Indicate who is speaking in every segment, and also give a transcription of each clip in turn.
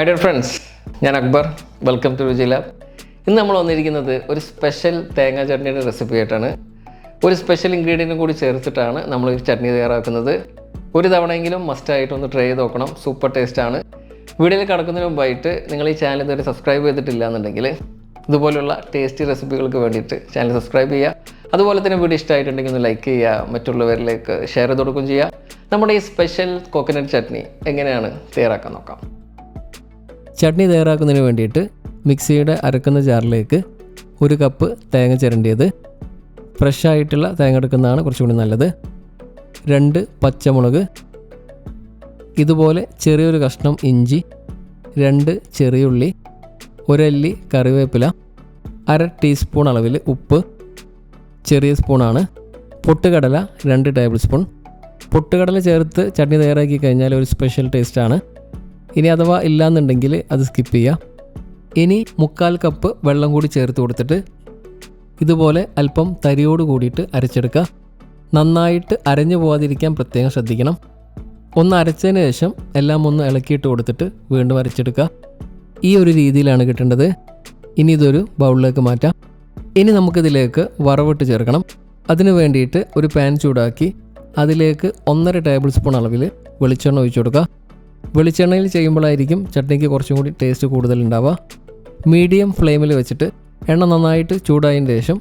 Speaker 1: Hi dear friends ഞാൻ Akbar. Welcome to Ruchi lab ഇന്ന് നമ്മൾ വന്നിരിക്കുന്നത് ഒരു സ്പെഷ്യൽ തേങ്ങാ ചട്നിയുടെ റെസിപ്പി ആയിട്ടാണ്. ഒരു സ്പെഷ്യൽ ഇൻഗ്രീഡിയന്റും കൂടി ചേർത്തിട്ടാണ് നമ്മൾ ഈ ചട്നി തയ്യാറാക്കുന്നത്. ഒരു തവണയെങ്കിലും മസ്റ്റായിട്ട് ഒന്ന് ട്രൈ ചെയ്ത് നോക്കണം. സൂപ്പർ ടേസ്റ്റാണ് വീഡിയോയിൽ കടക്കുന്നതിന് മുമ്പായിട്ട് നിങ്ങൾ ഈ ചാനൽ ഇതുവരെ സബ്സ്ക്രൈബ് ചെയ്തിട്ടില്ല എന്നുണ്ടെങ്കിൽ ഇതുപോലുള്ള ടേസ്റ്റി റെസിപ്പികൾക്ക് വേണ്ടിയിട്ട് ചാനൽ സബ്സ്ക്രൈബ് ചെയ്യുക. അതുപോലെ തന്നെ വീഡിയോ ഇഷ്ടമായിട്ടുണ്ടെങ്കിൽ ഒന്ന് ലൈക്ക് ചെയ്യുക. മറ്റുള്ളവരിലേക്ക് ഷെയർ ചെയ്ത് കൊടുക്കുകയും ചെയ്യുക. നമ്മുടെ ഈ സ്പെഷ്യൽ കോക്കനട്ട് ചട്നി എങ്ങനെയാണ് തയ്യാറാക്കാൻ നോക്കാം.
Speaker 2: ചട്നി തയ്യാറാക്കുന്നതിന് വേണ്ടിയിട്ട് മിക്സിയുടെ അരക്കുന്ന ജാറിലേക്ക് ഒരു കപ്പ് തേങ്ങ ചിരണ്ടിയത്. ഫ്രഷ് ആയിട്ടുള്ള തേങ്ങ എടുക്കുന്നതാണ് കുറച്ചുകൂടി നല്ലത്. രണ്ട് പച്ചമുളക് ഇതുപോലെ ചെറിയൊരു കഷ്ണം ഇഞ്ചി രണ്ട് ചെറിയുള്ളി ഒരല്ലി കറിവേപ്പില അര ടീസ്പൂൺ അളവിൽ ഉപ്പ് ചെറിയ സ്പൂണാണ് പൊട്ടുകടല രണ്ട് ടേബിൾ സ്പൂൺ. പൊട്ടുകടല ചേർത്ത് ചട്നി തയ്യാറാക്കി കഴിഞ്ഞാൽ ഒരു സ്പെഷ്യൽ ടേസ്റ്റാണ്. ഇനി അഥവാ ഇല്ലാന്നുണ്ടെങ്കിൽ അത് സ്കിപ്പ് ചെയ്യാം. ഇനി മുക്കാൽ കപ്പ് വെള്ളം കൂടി ചേർത്ത് കൊടുത്തിട്ട് ഇതുപോലെ അല്പം തരിയോട് കൂടിയിട്ട് അരച്ചെടുക്കുക. നന്നായിട്ട് അരഞ്ഞു പോകാതിരിക്കാൻ പ്രത്യേകം ശ്രദ്ധിക്കണം. ഒന്ന് അരച്ചതിന് ശേഷം എല്ലാം ഒന്ന് ഇളക്കിയിട്ട് കൊടുത്തിട്ട് വീണ്ടും അരച്ചെടുക്കുക. ഈ ഒരു രീതിയിലാണ് കിട്ടേണ്ടത്. ഇനി ഇതൊരു ബൗളിലേക്ക് മാറ്റാം. ഇനി നമുക്കിതിലേക്ക് വറവിട്ട് ചേർക്കണം. അതിന് വേണ്ടിയിട്ട് ഒരു പാൻ ചൂടാക്കി അതിലേക്ക് ഒന്നര ടേബിൾ സ്പൂൺ അളവിൽ വെളിച്ചെണ്ണ ഒഴിച്ചു കൊടുക്കുക. വെളിച്ചെണ്ണയിൽ ചെയ്യുമ്പോഴായിരിക്കും ചട്നിക്ക് കുറച്ചും കൂടി ടേസ്റ്റ് കൂടുതലുണ്ടാവുക. മീഡിയം ഫ്ലെയിമിൽ വെച്ചിട്ട് എണ്ണ നന്നായിട്ട് ചൂടായതിന് ശേഷം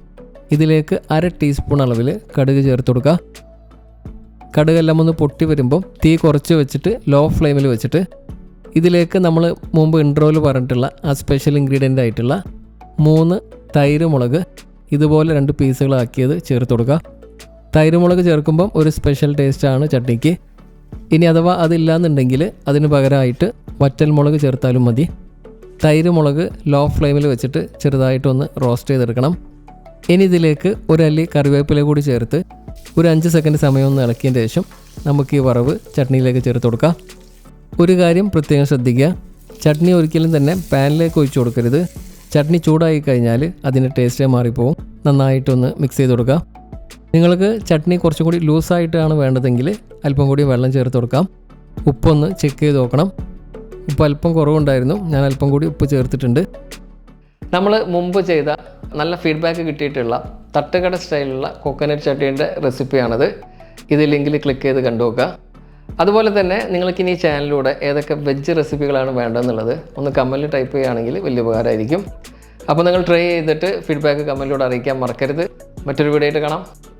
Speaker 2: ഇതിലേക്ക് അര ടീസ്പൂൺ അളവിൽ കടുക് ചേർത്ത് കൊടുക്കുക. കടുകെല്ലാം ഒന്ന് പൊട്ടി വരുമ്പം തീ കുറച്ച് വെച്ചിട്ട് ലോ ഫ്ലെയിമിൽ വെച്ചിട്ട് ഇതിലേക്ക് നമ്മൾ മുമ്പ് ഇൻട്രോയിൽ പറഞ്ഞിട്ടുള്ള ആ സ്പെഷ്യൽ ഇൻഗ്രീഡിയന്റ് ആയിട്ടുള്ള മൂന്ന് തൈര് മുളക് ഇതുപോലെ രണ്ട് പീസുകളാക്കിയത് ചേർത്ത് കൊടുക്കുക. തൈര് മുളക് ചേർക്കുമ്പം ഒരു സ്പെഷ്യൽ ടേസ്റ്റാണ് ചട്നിക്ക്. ഇനി അഥവാ അതില്ലാന്നുണ്ടെങ്കിൽ അതിന് പകരമായിട്ട് വറ്റൽ മുളക് ചേർത്താലും മതി. തൈര് മുളക് ലോ ഫ്ലെയിമിൽ വെച്ചിട്ട് ചെറുതായിട്ടൊന്ന് റോസ്റ്റ് ചെയ്തെടുക്കണം. ഇനി ഇതിലേക്ക് ഒരല്ലി കറിവേപ്പില കൂടി ചേർത്ത് ഒരു അഞ്ച് സെക്കൻഡ് സമയം ഒന്ന് ഇളക്കിയതിന് ശേഷം നമുക്ക് ഈ വറവ് ചട്നിയിലേക്ക് ചേർത്ത് കൊടുക്കാം. ഒരു കാര്യം പ്രത്യേകം ശ്രദ്ധിക്കുക. ചട്നി ഒരിക്കലും തന്നെ പാനിലേക്ക് ഒഴിച്ചു കൊടുക്കരുത്. ചട്നി ചൂടായി കഴിഞ്ഞാൽ അതിന്റെ ടേസ്റ്റേ മാറിപ്പോവും. നന്നായിട്ടൊന്ന് മിക്സ് ചെയ്ത് കൊടുക്കുക നിങ്ങൾക്ക് ചട്നി കുറച്ചും കൂടി ലൂസായിട്ടാണ് വേണ്ടതെങ്കിൽ അല്പം കൂടി വെള്ളം ചേർത്ത് കൊടുക്കാം. ഉപ്പൊന്ന് ചെക്ക് ചെയ്ത് നോക്കണം. ഉപ്പ് അല്പം കുറവുണ്ടായിരുന്നു. ഞാൻ അല്പം കൂടി ഉപ്പ് ചേർത്തിട്ടുണ്ട്.
Speaker 1: നമ്മൾ മുമ്പ് ചെയ്ത നല്ല ഫീഡ്ബാക്ക് കിട്ടിയിട്ടുള്ള തട്ടുകട സ്റ്റൈലുള്ള കോക്കനട്ട് ചട്നീന്റെ റെസിപ്പിയാണിത് ഇത് ലിങ്കിൽ ക്ലിക്ക് ചെയ്ത് കണ്ടു നോക്കുക അതുപോലെ തന്നെ നിങ്ങൾക്ക് ഇനി ഈ ചാനലിലൂടെ ഏതൊക്കെ വെജ് റെസിപ്പികളാണ് വേണ്ടതെന്നുള്ളത് ഒന്ന് കമന്റിൽ ടൈപ്പ് ചെയ്യുകയാണെങ്കിൽ വലിയ ഉപകാരമായിരിക്കും. അപ്പോൾ നിങ്ങൾ ട്രൈ ചെയ്തിട്ട് ഫീഡ്ബാക്ക് കമന്റിലൂടെ അറിയിക്കാൻ മറക്കരുത്. മറ്റൊരു വീഡിയോ ആയിട്ട് കാണാം.